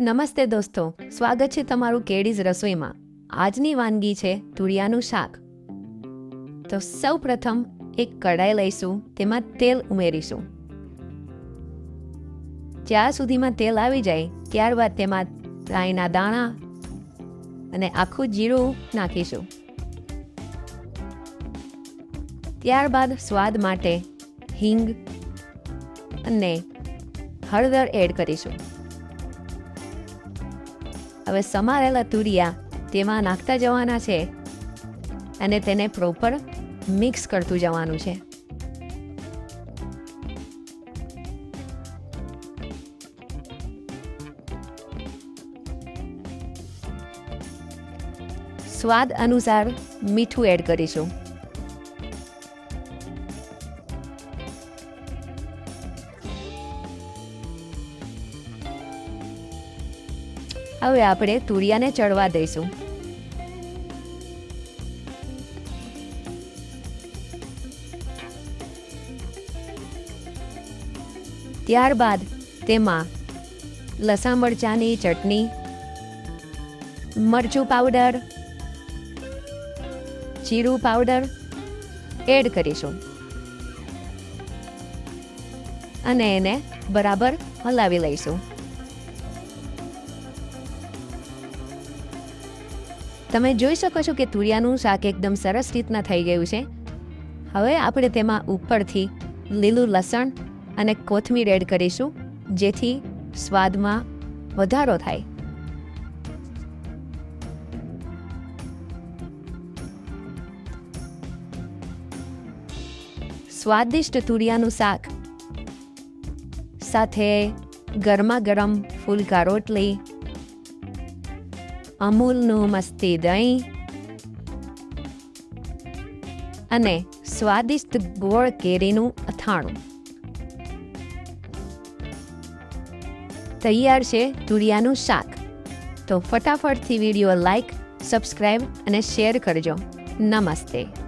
નમસ્તે દોસ્તો, સ્વાગત છે તમારું કેડીઝ રસોઈમાં. આજની વાનગી છે તુરિયાનું શાક. તો સૌ પ્રથમ એક કડાઈ લઈશું, તેમાં તેલ ઉમેરીશું. જ્યાં સુધીમાં તેલ આવી જાય, ત્યારબાદ તેમાં રાઈના દાણા અને આખું જીરું નાખીશું. ત્યારબાદ સ્વાદ માટે હિંગ અને હળદર એડ કરીશું. હવે સમારેલા તુરિયા તેમાં નાખતા જવાના છે અને તેને પ્રોપર મિક્સ કરતું જવાનું છે. સ્વાદ અનુસાર મીઠું એડ કરીશું. હવે આપણે તુરિયાને ચડવા દઈશું. ત્યારબાદ તેમાં લસણ મરચાંની ચટણી, મરચું પાવડર, જીરું પાવડર એડ કરીશું. અને એને બરાબર હલાવી લઈશું. તમે જોઈ શકો છો કે તુરિયાનું શાક એકદમ સરસ રીતના થઈ ગયું છે. હવે આપણે તેમાં ઉપરથી લીલું લસણ અને કોથમીર એડ કરીશું, જેથી સ્વાદમાં વધારો થાય. સ્વાદિષ્ટ તુરિયાનું શાક. સાથે ગરમા ગરમ ફૂલકા રોટલી અમૂલનું મસ્તી દહીં. અને સ્વાદિષ્ટ ગોળ કેરીનું અથાણું. તૈયાર છે તુરિયાનું શાક. તો ફટાફટથી વીડિયો લાઈક, સબસ્ક્રાઈબ અને શેર કરજો. નમસ્તે.